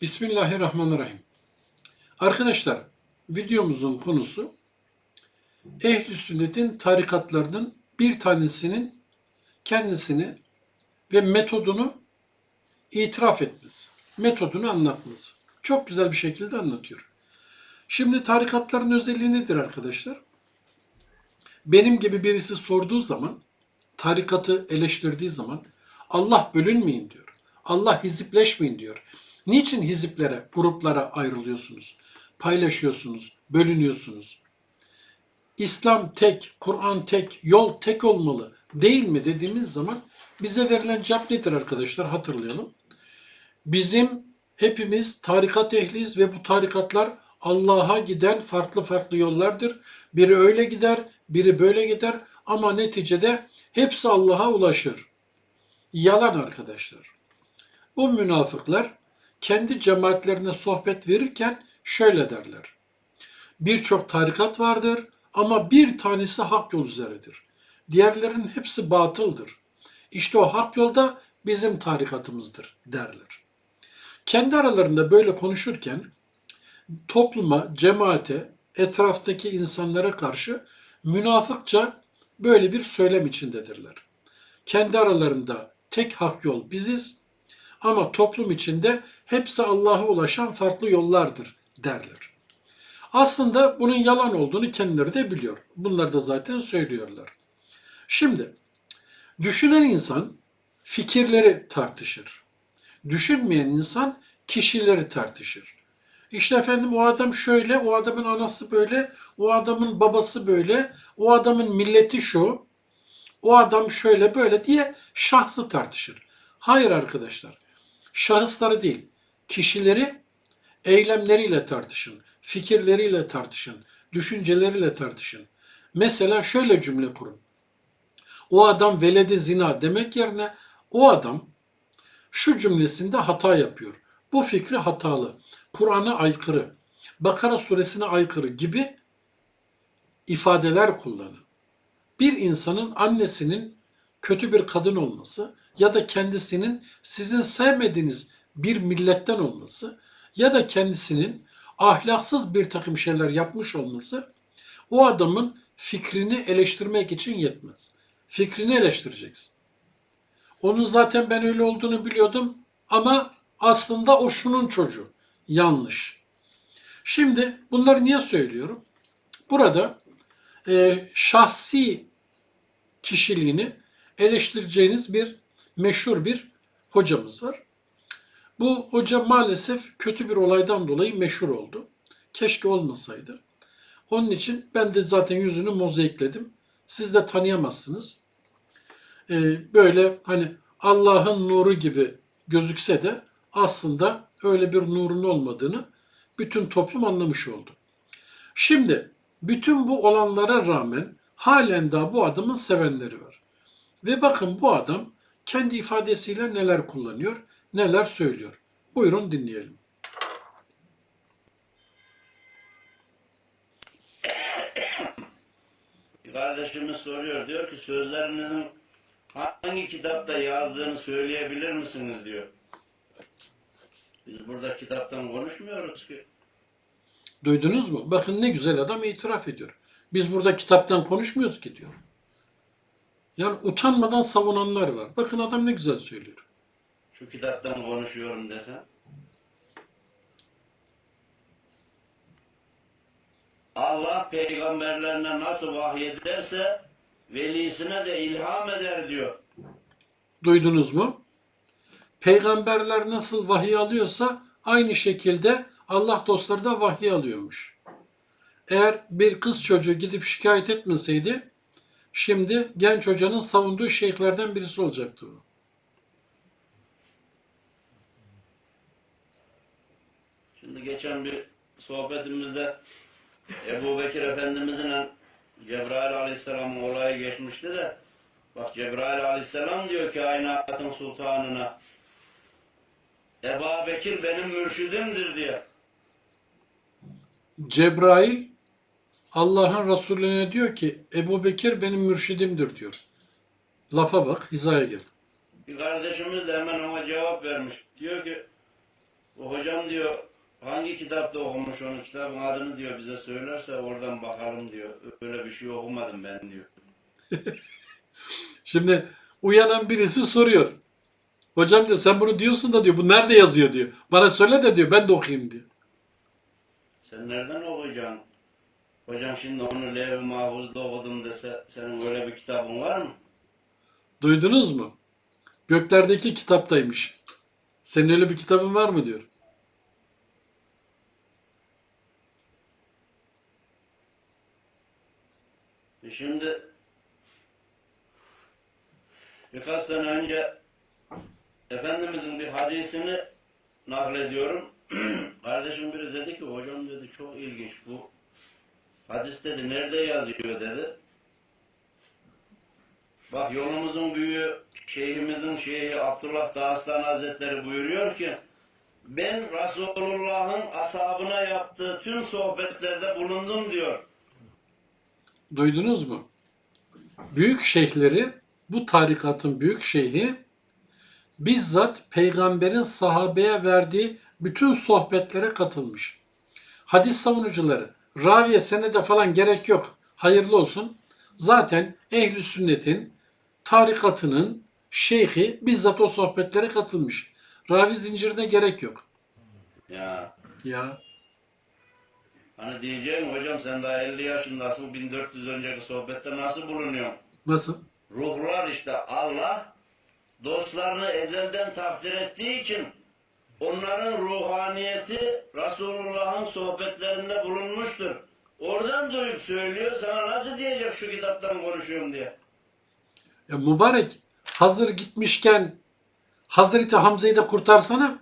Bismillahirrahmanirrahim. Arkadaşlar videomuzun konusu Ehl-i Sünnet'in tarikatlarının bir tanesinin kendisini ve metodunu itiraf etmesi, metodunu anlatması. Çok güzel bir şekilde anlatıyor. Şimdi tarikatların özelliği nedir arkadaşlar? Benim gibi birisi sorduğu zaman, tarikatı eleştirdiği zaman Allah bölünmeyin diyor. Allah hizipleşmeyin diyor. Niçin hiziplere, gruplara ayrılıyorsunuz? Paylaşıyorsunuz, bölünüyorsunuz. İslam tek, Kur'an tek, yol tek olmalı değil mi dediğimiz zaman bize verilen cevap nedir arkadaşlar hatırlayalım. Bizim hepimiz tarikat ehliyiz ve bu tarikatlar Allah'a giden farklı farklı yollardır. Biri öyle gider, biri böyle gider ama neticede hepsi Allah'a ulaşır. Yalan arkadaşlar. Bu münafıklar kendi cemaatlerine sohbet verirken şöyle derler. Birçok tarikat vardır ama bir tanesi hak yol üzeredir. Diğerlerinin hepsi batıldır. İşte o hak yolda bizim tarikatımızdır derler. Kendi aralarında böyle konuşurken topluma, cemaate, etraftaki insanlara karşı münafıkça böyle bir söylem içindedirler. Kendi aralarında tek hak yol biziz ama toplum içinde hepsi Allah'a ulaşan farklı yollardır derler. Aslında bunun yalan olduğunu kendileri de biliyor. Bunlar da zaten söylüyorlar. Şimdi düşünen insan fikirleri tartışır. Düşünmeyen insan kişileri tartışır. İşte efendim o adam şöyle, o adamın anası böyle, o adamın babası böyle, o adamın milleti şu, o adam şöyle böyle diye şahsı tartışır. Hayır arkadaşlar. Şahısları değil, kişileri eylemleriyle tartışın, fikirleriyle tartışın, düşünceleriyle tartışın. Mesela şöyle cümle kurun. O adam veledi zina demek yerine o adam şu cümlesinde hata yapıyor. Bu fikri hatalı. Kur'an'a aykırı. Bakara suresine aykırı gibi ifadeler kullanın. Bir insanın annesinin kötü bir kadın olması ya da kendisinin sizin sevmediğiniz bir milletten olması ya da kendisinin ahlaksız bir takım şeyler yapmış olması o adamın fikrini eleştirmek için yetmez. Fikrini eleştireceksin. Onun zaten ben öyle olduğunu biliyordum ama aslında o şunun çocuğu. Yanlış. Şimdi bunları niye söylüyorum? Burada e, şahsi kişiliğini eleştireceğiniz bir meşhur bir hocamız var. Bu hoca maalesef kötü bir olaydan dolayı meşhur oldu. Keşke olmasaydı. Onun için ben de zaten yüzünü mozaikledim. Siz de tanıyamazsınız. Ee, böyle hani Allah'ın nuru gibi gözükse de aslında öyle bir nurun olmadığını bütün toplum anlamış oldu. Şimdi bütün bu olanlara rağmen halen daha bu adamın sevenleri var. Ve bakın bu adam kendi ifadesiyle neler kullanıyor, neler söylüyor. Buyurun dinleyelim. Kardeşimiz soruyor. Diyor ki sözlerinizin hangi kitapta yazdığını söyleyebilir misiniz diyor. Biz burada kitaptan konuşmuyoruz ki. Duydunuz mu? Bakın ne güzel adam itiraf ediyor. Biz burada kitaptan konuşmuyoruz ki diyor. Yani utanmadan savunanlar var. Bakın adam ne güzel söylüyor. Şu kitaptan konuşuyorum desem. Allah peygamberlerine nasıl vahyederse velisine de ilham eder diyor. Duydunuz mu? Peygamberler nasıl vahiy alıyorsa aynı şekilde Allah dostları da vahiy alıyormuş. Eğer bir kız çocuğu gidip şikayet etmeseydi şimdi genç hocanın savunduğu şeyhlerden birisi olacaktı bu. Şimdi geçen bir sohbetimizde Ebu Bekir Efendimizin Cebrail Aleyhisselam'ın olayı geçmişti de bak Cebrail Aleyhisselam diyor ki kainatın sultanına Ebu Bekir benim mürşidimdir diye. Cebrail Allah'ın Resulüne diyor ki Ebu Bekir benim mürşidimdir diyor. Lafa bak, hizaya gel. Bir kardeşimiz de hemen ona cevap vermiş. Diyor ki O hocam diyor hangi kitapta okumuş onu kitabın adını diyor bize söylerse oradan bakalım diyor. Öyle bir şey okumadım ben diyor. Şimdi uyanan birisi soruyor. Hocam diyor sen bunu diyorsun da diyor bu nerede yazıyor diyor. Bana söyle de diyor ben de okuyayım diyor. Sen nereden okuyacaksın? Hocam şimdi onu Levh-i Mahfuz'da okudum dese senin öyle bir kitabın var mı? Duydunuz mu? Göklerdeki kitaptaymış. Senin öyle bir kitabın var mı diyor. E Şimdi birkaç sene önce Efendimizin bir hadisini naklediyorum. Kardeşim biri dedi ki hocam dedi çok ilginç bu. Hadis dedi nerede yazıyor dedi. Bak yolumuzun büyüğü şeyhimizin şeyhi Abdullah Dağıstan Hazretleri buyuruyor ki ben Resulullah'ın ashabına yaptığı tüm sohbetlerde bulundum diyor. Duydunuz mu? Büyük şeyhleri, bu tarikatın büyük şeyhi bizzat peygamberin sahabeye verdiği bütün sohbetlere katılmış. Hadis savunucuları, raviye senede falan gerek yok. Hayırlı olsun. Zaten ehli sünnetin tarikatının şeyhi bizzat o sohbetlere katılmış. Ravi zincirine gerek yok. Ya Ya Hani diyeceğim hocam sen daha 50 yaşındasın 1400 önceki sohbette nasıl bulunuyorsun? nasıl? Ruhlar işte Allah dostlarını ezelden takdir ettiği için onların ruhaniyeti Resulullah'ın sohbetlerinde bulunmuştur. Oradan duyup söylüyor sana nasıl diyecek şu kitaptan konuşuyorum diye. Ya mübarek hazır gitmişken Hazreti Hamza'yı da kurtarsana.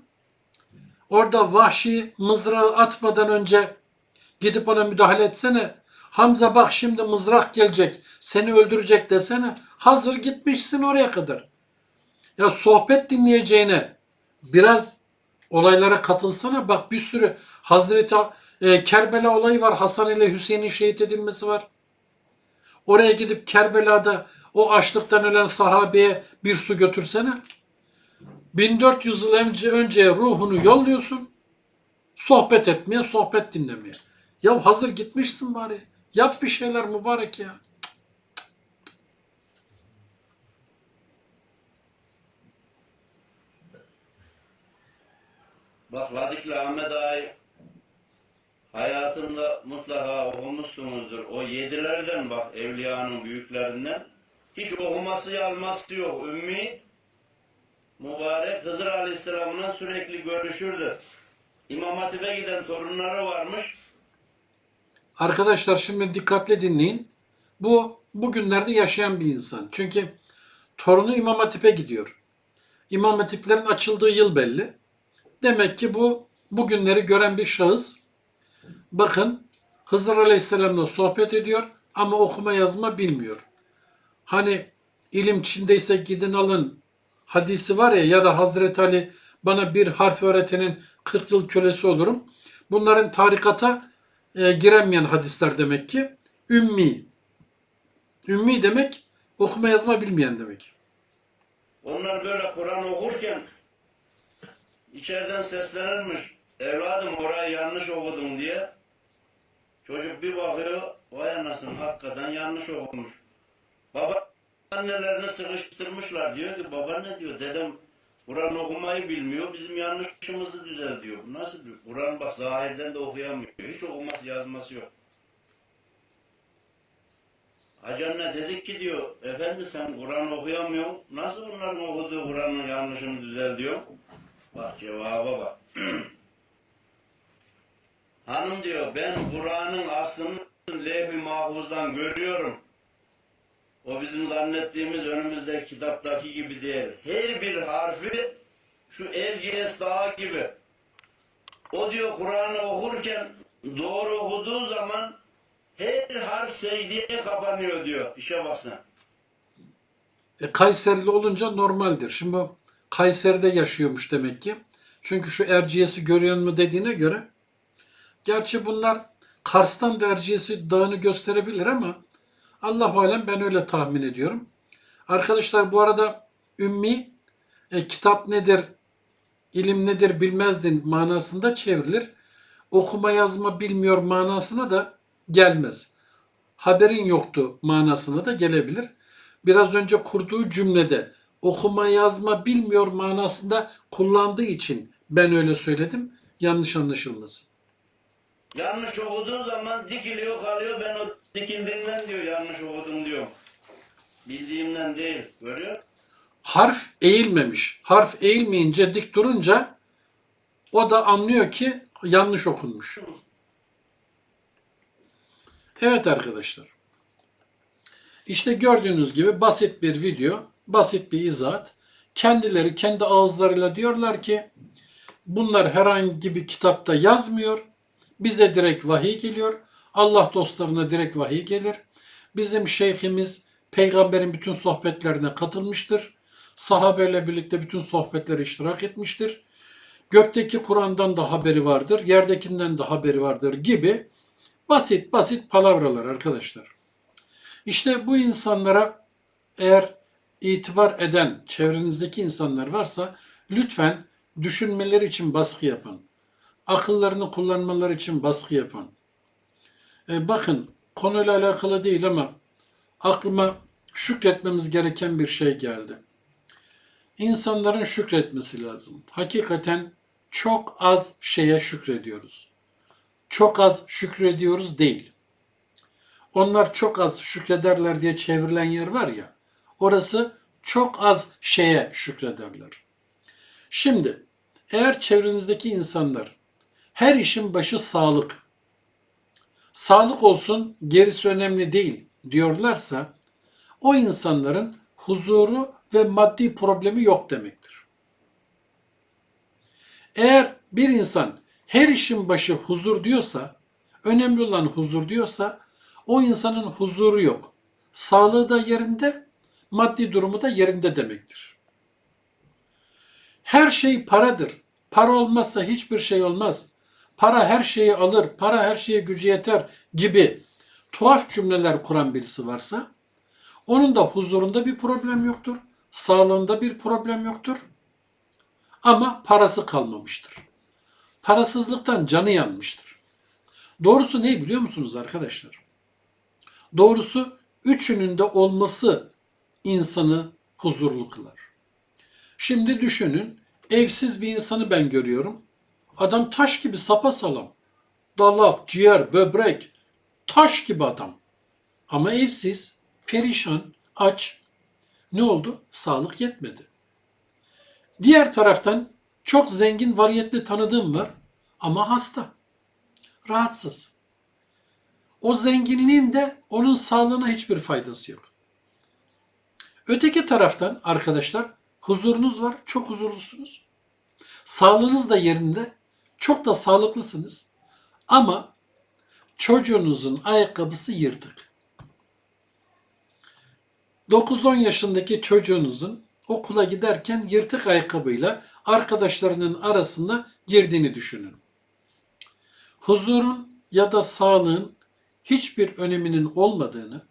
Orada vahşi mızrağı atmadan önce gidip ona müdahale etsene. Hamza bak şimdi mızrak gelecek seni öldürecek desene. Hazır gitmişsin oraya kadar. Ya sohbet dinleyeceğine biraz olaylara katılsana. Bak bir sürü Hazreti e, Kerbela olayı var. Hasan ile Hüseyin'in şehit edilmesi var. Oraya gidip Kerbela'da o açlıktan ölen sahabeye bir su götürsene. 1400 yıl önce önceye ruhunu yolluyorsun. Sohbet etmeye, sohbet dinlemeye. Ya hazır gitmişsin bari. Yap bir şeyler mübarek ya. Bak Ladikli Ahmet Ağa'yı hayatımda mutlaka okumuşsunuzdur. O yedilerden bak evliyanın büyüklerinden. Hiç okuması yazması yok. Ümmi mübarek Hızır Aleyhisselam'la sürekli görüşürdü. İmam Hatip'e giden torunları varmış. Arkadaşlar şimdi dikkatle dinleyin. Bu bugünlerde yaşayan bir insan. Çünkü torunu İmam Hatip'e gidiyor. İmam Hatiplerin açıldığı yıl belli. Demek ki bu bugünleri gören bir şahıs. Bakın Hızır Aleyhisselam'la sohbet ediyor ama okuma yazma bilmiyor. Hani ilim Çin'deyse gidin alın hadisi var ya ya da Hazreti Ali bana bir harf öğretenin 40 yıl kölesi olurum. Bunların tarikata e, giremeyen hadisler demek ki. Ümmi. Ümmi demek okuma yazma bilmeyen demek. Onlar böyle Kur'an okurken içeriden seslenirmiş. Evladım orayı yanlış okudum diye. Çocuk bir bakıyor, vay anasını hakikaten yanlış okumuş. Baba annelerini sıkıştırmışlar. Diyor ki baba ne diyor? Dedem Kur'an okumayı bilmiyor. Bizim yanlışımızı düzeltiyor. Bu nasıl bir Kur'an bak zahirden de okuyamıyor. Hiç okuması yazması yok. Hacı anne dedik ki diyor, efendi sen Kur'an okuyamıyorsun. Nasıl onların okuduğu Kur'an'ın yanlışını düzeltiyor? Bak cevaba bak. Hanım diyor ben Kur'an'ın aslını levh-i mahfuzdan görüyorum. O bizim zannettiğimiz önümüzdeki kitaptaki gibi değil. Her bir harfi şu Erciyes Dağı gibi. O diyor Kur'an'ı okurken doğru okuduğu zaman her harf secdeye kapanıyor diyor. İşe baksana. E, Kayserili olunca normaldir. Şimdi Kayseri'de yaşıyormuş demek ki. Çünkü şu Erciyes'i görüyor mu dediğine göre. Gerçi bunlar Kars'tan da Erciyes'i dağını gösterebilir ama Allah alem ben öyle tahmin ediyorum. Arkadaşlar bu arada Ümmi e, kitap nedir ilim nedir bilmezdin manasında çevrilir. Okuma yazma bilmiyor manasına da gelmez. Haberin yoktu manasına da gelebilir. Biraz önce kurduğu cümlede okuma yazma bilmiyor manasında kullandığı için ben öyle söyledim. Yanlış anlaşılmasın. Yanlış okuduğun zaman dikiliyor kalıyor. Ben o dikildiğinden diyor yanlış okudum diyor. Bildiğimden değil. Görüyor. harf eğilmemiş. Harf eğilmeyince dik durunca o da anlıyor ki yanlış okunmuş. Evet arkadaşlar. İşte gördüğünüz gibi basit bir video, basit bir izahat. Kendileri kendi ağızlarıyla diyorlar ki bunlar herhangi bir kitapta yazmıyor. Bize direkt vahiy geliyor. Allah dostlarına direkt vahiy gelir. Bizim şeyhimiz peygamberin bütün sohbetlerine katılmıştır. Sahabeyle birlikte bütün sohbetlere iştirak etmiştir. Gökteki Kur'an'dan da haberi vardır, yerdekinden de haberi vardır gibi basit basit palavralar arkadaşlar. İşte bu insanlara eğer itibar eden çevrenizdeki insanlar varsa lütfen düşünmeleri için baskı yapın. Akıllarını kullanmaları için baskı yapın. E, bakın konuyla alakalı değil ama aklıma şükretmemiz gereken bir şey geldi. İnsanların şükretmesi lazım. Hakikaten çok az şeye şükrediyoruz. Çok az şükrediyoruz değil. Onlar çok az şükrederler diye çevrilen yer var ya, orası çok az şeye şükrederler. Şimdi eğer çevrenizdeki insanlar her işin başı sağlık, sağlık olsun gerisi önemli değil diyorlarsa o insanların huzuru ve maddi problemi yok demektir. Eğer bir insan her işin başı huzur diyorsa, önemli olan huzur diyorsa o insanın huzuru yok. Sağlığı da yerinde, maddi durumu da yerinde demektir. Her şey paradır. Para olmazsa hiçbir şey olmaz. Para her şeyi alır, para her şeye gücü yeter gibi tuhaf cümleler kuran birisi varsa onun da huzurunda bir problem yoktur. Sağlığında bir problem yoktur. Ama parası kalmamıştır. Parasızlıktan canı yanmıştır. Doğrusu ne biliyor musunuz arkadaşlar? Doğrusu üçünün de olması insanı huzurlu kılar. Şimdi düşünün, evsiz bir insanı ben görüyorum. Adam taş gibi sapasalam. Dalak, ciğer, böbrek, taş gibi adam. Ama evsiz, perişan, aç. Ne oldu? Sağlık yetmedi. Diğer taraftan çok zengin, variyetli tanıdığım var ama hasta. Rahatsız. O zenginliğin de onun sağlığına hiçbir faydası yok. Öteki taraftan arkadaşlar huzurunuz var, çok huzurlusunuz. Sağlığınız da yerinde, çok da sağlıklısınız. Ama çocuğunuzun ayakkabısı yırtık. 9-10 yaşındaki çocuğunuzun okula giderken yırtık ayakkabıyla arkadaşlarının arasında girdiğini düşünün. Huzurun ya da sağlığın hiçbir öneminin olmadığını,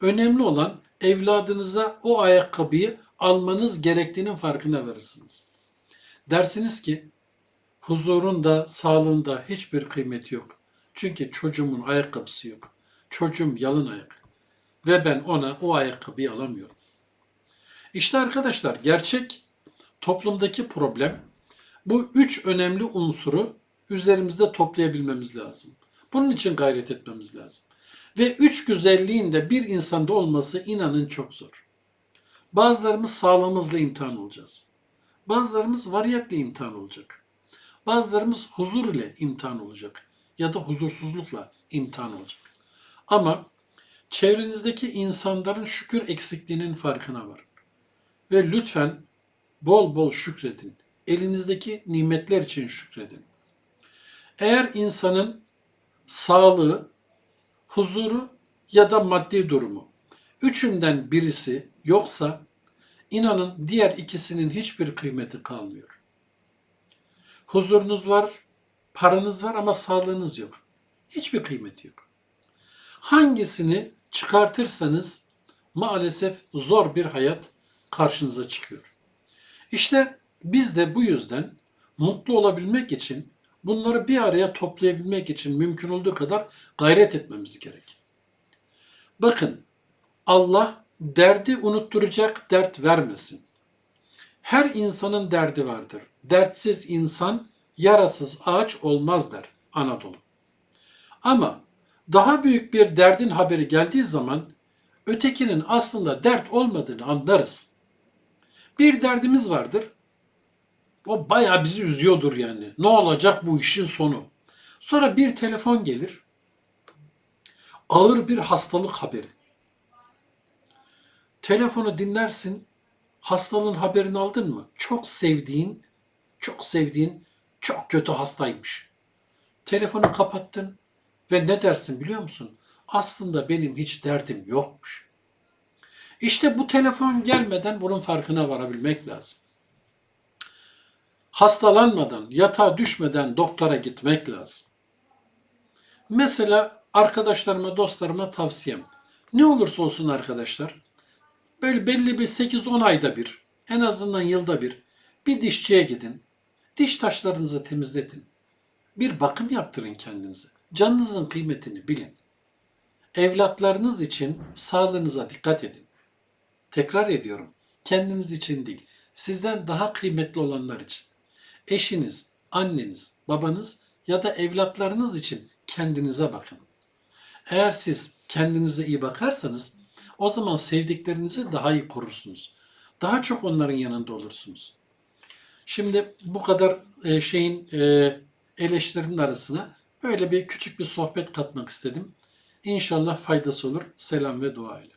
önemli olan evladınıza o ayakkabıyı almanız gerektiğinin farkına varırsınız. Dersiniz ki huzurun da sağlığın da hiçbir kıymeti yok. Çünkü çocuğumun ayakkabısı yok. Çocuğum yalın ayak ve ben ona o ayakkabıyı alamıyorum. İşte arkadaşlar gerçek toplumdaki problem bu üç önemli unsuru üzerimizde toplayabilmemiz lazım. Bunun için gayret etmemiz lazım. Ve üç güzelliğin de bir insanda olması inanın çok zor. Bazılarımız sağlığımızla imtihan olacağız. Bazılarımız variyetle imtihan olacak. Bazılarımız huzur ile imtihan olacak ya da huzursuzlukla imtihan olacak. Ama çevrenizdeki insanların şükür eksikliğinin farkına varın. Ve lütfen bol bol şükredin. Elinizdeki nimetler için şükredin. Eğer insanın sağlığı, huzuru ya da maddi durumu üçünden birisi yoksa inanın diğer ikisinin hiçbir kıymeti kalmıyor. Huzurunuz var, paranız var ama sağlığınız yok. Hiçbir kıymeti yok. Hangisini çıkartırsanız maalesef zor bir hayat karşınıza çıkıyor. İşte biz de bu yüzden mutlu olabilmek için, bunları bir araya toplayabilmek için mümkün olduğu kadar gayret etmemiz gerek. Bakın, Allah derdi unutturacak dert vermesin. Her insanın derdi vardır. Dertsiz insan yarasız ağaç olmaz der Anadolu. Ama daha büyük bir derdin haberi geldiği zaman ötekinin aslında dert olmadığını anlarız. Bir derdimiz vardır. O bayağı bizi üzüyordur yani. Ne olacak bu işin sonu? Sonra bir telefon gelir. Ağır bir hastalık haberi. Telefonu dinlersin. Hastalığın haberini aldın mı? Çok sevdiğin, çok sevdiğin, çok kötü hastaymış. Telefonu kapattın ve ne dersin biliyor musun? Aslında benim hiç derdim yokmuş. İşte bu telefon gelmeden bunun farkına varabilmek lazım. Hastalanmadan, yatağa düşmeden doktora gitmek lazım. Mesela arkadaşlarıma, dostlarıma tavsiyem. Ne olursa olsun arkadaşlar, böyle belli bir 8-10 ayda bir, en azından yılda bir, bir dişçiye gidin. Diş taşlarınızı temizletin. Bir bakım yaptırın kendinize. Canınızın kıymetini bilin. Evlatlarınız için sağlığınıza dikkat edin. Tekrar ediyorum. Kendiniz için değil. Sizden daha kıymetli olanlar için. Eşiniz, anneniz, babanız ya da evlatlarınız için kendinize bakın. Eğer siz kendinize iyi bakarsanız o zaman sevdiklerinizi daha iyi korursunuz. Daha çok onların yanında olursunuz. Şimdi bu kadar e, şeyin e, eleştirinin arasına böyle bir küçük bir sohbet katmak istedim. İnşallah faydası olur. Selam ve dua ile.